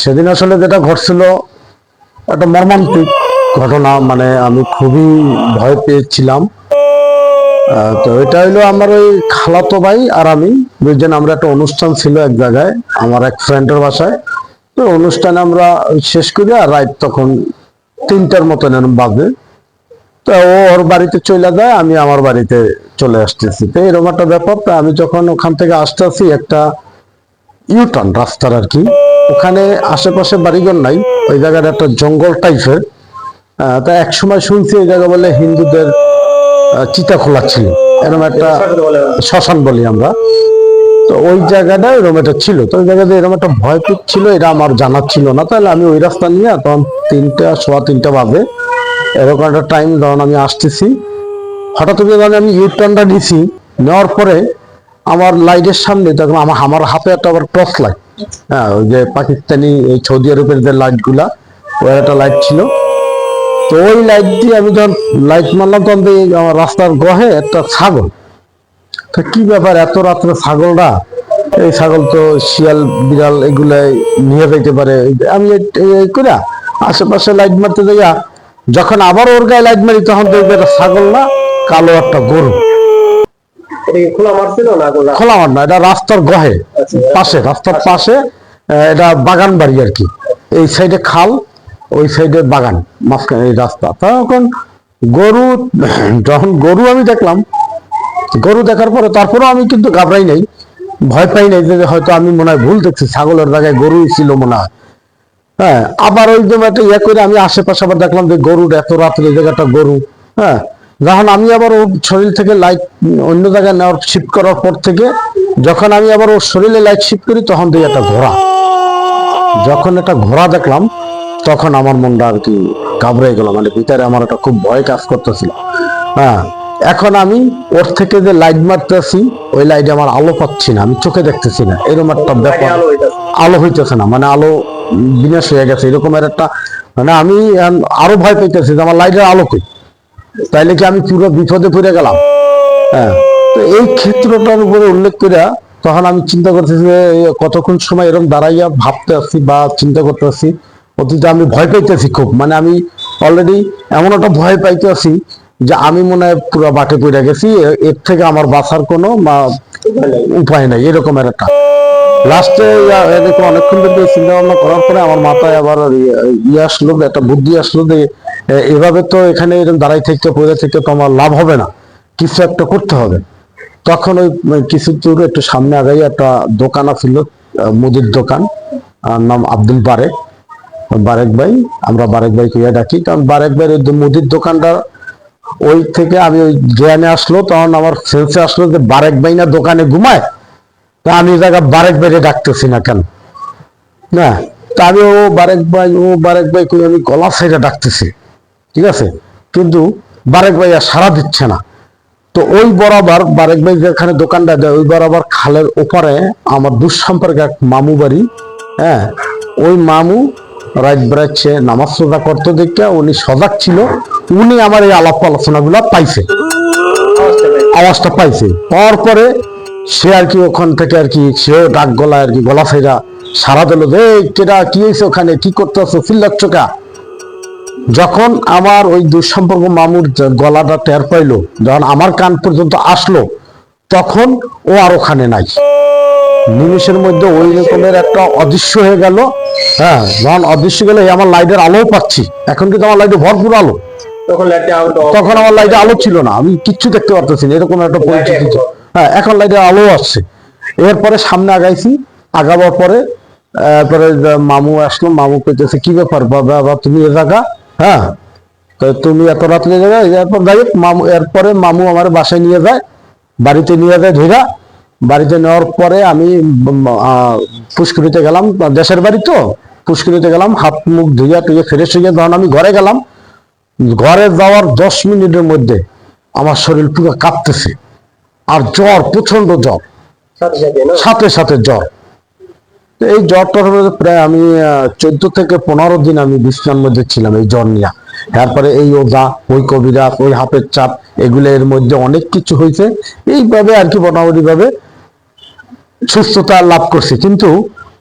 সেদিন আসলে যেটা ঘটছিল, একটা মর্মান্তিক ঘটনা মানে আমি খুবই ভয় পেয়েছিলাম। তো এটা হইল আমার ওই খালাতো ভাই আর আমি, দুইজন আমরা একটা অনুষ্ঠান ছিল এক জায়গায়, আমার এক ফ্রেন্ডের বাসায়। তো অনুষ্ঠানে আমরা শেষ করি আর রাত তখন তিনটার মতন বাজে। তো ও ওর বাড়িতে চলে যায়, আমি আমার বাড়িতে চলে আসতেছি। তো এরকম একটা ব্যাপার, তো আমি যখন ওখান থেকে আসতেছি একটা ইউটার্ন রাস্তার আর কি। ওখানে আশেপাশে বাড়িঘর নাই, ওই জায়গাটা একটা জঙ্গল টাইপের তা এক সময় শুনছি ওই জায়গা বলে হিন্দুদের চিতা খোলা ছিল। এরকম একটা শ্মশান বলি আমরা। তো ওই জায়গাটা এরকম একটা ছিল। তো ওই জায়গাতে এরকম একটা ভয় ছিল, এটা আমার জানা ছিল না। তাহলে আমি ওই রাস্তা নিয়ে তখন তিনটা, সোয়া তিনটা বাজে। এরকম একটা টাইম যখন আমি আসতেছি, হঠাৎ করে আমি ইউটার্নটা নিছি, নেওয়ার পরে আমার লাইটের সামনে তখন আমার আমার হাতে একটা আবার টর্চ লাইট হ্যাঁ ওই যে পাকিস্তানি সৌদি আরবের যে ওই একটা লাইট ছিল। তো ওই লাইট দিয়ে আমি লাইট মারলাম, তখন আমার রাস্তার গহে একটা ছাগল। তো কি ব্যাপার, এত রাত্রে ছাগলরা? এই ছাগল তো শিয়াল, বিড়াল এগুলাই নিয়ে যাইতে পারে। আমি এই- আশেপাশে লাইট মারতে যাইয়া, যখন আবার ওর গায়ে লাইট মারি, তখন দেখবে এটা ছাগল না, কালো একটা গরু। এটা কি খোলা না খোলা খোলা মাঠ না এটা রাস্তার গহে পাশে রাস্তার পাশে এটা বাগান বাড়ি আর কি। এই সাইডে খাল ওই সাইডে বাগান মাঝখানে এই রাস্তা। তখন গরু যখন গরু আমি দেখলাম গরু দেখার পরে তারপরেও আমি কিন্তু ঘাবড়াই নাই ভয় পাই নাই যে হয়তো আমি মনে হয় ভুল দেখছি ছাগলের জায়গায় গরুই ছিল মনে হয়। হ্যাঁ আবার ওই যে একটা ইয়ে করে আমি আশেপাশে আবার দেখলাম যে গরুর এত রাত্রে এই জায়গাটা গরু হ্যাঁ যখন আমি আবার ওর শরীর থেকে লাইট অন্য জায়গায় নেওয়ার শিফট করার পর থেকে যখন আমি আবার ওর শরীরে লাইট শিফট করি তখন দেখি একটা ঘোড়া। যখন একটা ঘোড়া দেখলাম তখন আমার মনটা আর কি ঘাবড়ে গেল। মানে ভিতরে আমার একটা খুব ভয় কাজ করতেছিল। হ্যাঁ এখন আমি ওর থেকে যে লাইট মারতেছি ওই লাইটে আমার আলো পাচ্ছি না আমি চোখে দেখতেছি না। এরকম একটা ব্যাপার। আলো হইতেছে। না মানে আলো বিনাশ হয়ে গেছে। এরকমের একটা মানে আমি আরও ভয় পেতেছি যে আমার লাইটের আলো কই? তাইলে কি আমি পুরো বিপদে পড়ে গেলাম? হ্যাঁ। তো এই ক্ষেত্রটার উপরে উল্লেখ করে তখন আমি চিন্তা করতেছি যে কতক্ষণ সময় এরকম দাঁড়াইয়া ভাবতে আসছি বা চিন্তা করতে আসছি, অতীতে আমি ভয় পাইতেছি খুব। মানে আমি অলরেডি এমন একটা ভয় পাইতে আছি যে আমি মনে হয় পুরো বাটে পড়ে গেছি এর থেকে আমার বাঁচার কোনো উপায় নাই এরকমের একটা। লাস্টে এদিকে অনেকক্ষণ চিন্তা ভাবনা করার পরে আমার মাথায় আবার ইয়ে- ইয়ে আসলো, একটা বুদ্ধি আসলো যে এভাবে তো এখানে এরকম দাঁড়াই থেকে, পড়ে থেকে তো আমার লাভ হবে না। কিছু একটা করতে হবে। তখন ওই কিছু দূর একটু সামনে আগাই একটা দোকান ছিল মুদির দোকান। নাম আব্দুল বারেক। বারেক ভাই, আমরা বারেক ভাই কইয়া ডাকি। কারণ বারেক ভাইয়ের ওই মুদির দোকানটা, ওই থেকে আমি ওই জ্ঞানে আসলো, তখন আমার সেন্সে আসলো যে বারেক ভাই না দোকানে ঘুমায়। তা আমি জায়গা বারেক বাইরে ডাকতেছি না কেন? না? তা আমি ও বারেক ভাই, ও বারেক ভাই কই আমি গলা সাইডে ডাকতেছি। ঠিক আছে? কিন্তু বারেক ভাইয়া সারা দিচ্ছে না। তো ওই বরাবর বারেক ভাই যেখানে দোকানটা দেয়, ওই বরাবর খালের ওপারে আমার দুঃসম্পর্কে এক মামু বাড়ি হ্যাঁ? ওই মামু রাত বেড়াচ্ছে, নামাজ সোজা করতে দেখে উনি সজাগ ছিল, উনি আমার এই আলাপ আলোচনা গুলা পাইছে। আওয়াজটা পাইছে। পাওয়ার পরে সে আর কি ওখান থেকে আর কি, সেও ডাক গলা আর কি গলা ফেরা সারা দিল যে কেটা কি হয়েছে ওখানে? কি করতে করতেছো? চিল্লাচ্ছ কা? যখন আমার ওই দুঃসম্পর্ক মামুর গলাটা টের পাইলো যখন আমার কান পর্যন্ত আসলো তখন ও আর ওখানে নাই। নিমেষের মধ্যে ওই রকমের একটা অদৃশ্য হয়ে গেল। হ্যাঁ যখন অদৃশ্য গেলে আমার লাইটের আলো পাচ্ছি। এখন কিন্তু আমার লাইটে ভরপুর আলো। তখন আমার লাইটে আলো ছিল না। আমি কিচ্ছু দেখতে পারতেছি না এরকম একটা পরিস্থিতি ছিল। হ্যাঁ এখন লাইটে আলো আসছে। এরপরে সামনে আগাইছি আগাবার পরে এরপরে যে মামু আসলো মামু কইতেছে কি ব্যাপার? বাবা বাবা তুমি এ জায়গা? হ্যাঁ? তো তুমি এত রাত্রে যাবে এরপর যাই মামু এরপরে মামু আমার বাসায় নিয়ে যায় বাড়িতে নিয়ে যায় ধীরা। বাড়িতে নেওয়ার পরে আমি পুষ্করিতে গেলাম দেশের বাড়ি তো পুষ্করিতে গেলাম হাত মুখ ধুইয়া টুইয়া ফ্রেশ হয়ে যখন আমি ঘরে গেলাম ঘরে যাওয়ার দশ মিনিটের মধ্যে আমার শরীর পুরো কাঁপতেছে আর জ্বর প্রচণ্ড জ্বর। সাথে সাথে জ্বর। তো এই জ্বরটার মধ্যে প্রায় আমি চোদ্দ থেকে পনেরো দিন আমি বিশ্রাম মধ্যে ছিলাম এই জ্বর নিয়ে। তারপরে এই ওজা, ওই কবিরা ওই হাফের চাপ, এগুলো এর মধ্যে অনেক কিছু হয়েছে। এইভাবে আর কি মোটামুটি ভাবে সুস্থতা লাভ করছে। কিন্তু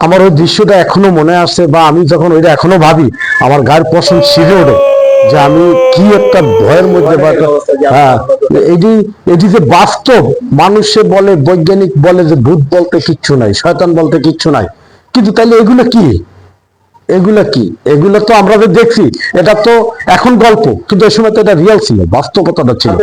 আমার ওই দৃশ্যটা এখনও মনে আসে বা আমি যখন ওইটা এখনও ভাবি, আমার গায়ের পশন সিঁড়ে ওঠে যে আমি কি একটা ভয়ের মধ্যে হ্যাঁ এটি এটি যে বাস্তব, মানুষে বলে, বৈজ্ঞানিক বলে যে ভূত বলতে কিচ্ছু নাই, শয়তান বলতে কিচ্ছু নাই। কিন্তু তাহলে এগুলো কি? এগুলো কি? এগুলো তো আমরা দেখছি, এটা তো এখন গল্প, কিন্তু এই সময় তো এটা রিয়াল ছিল, বাস্তবতাটা ছিল।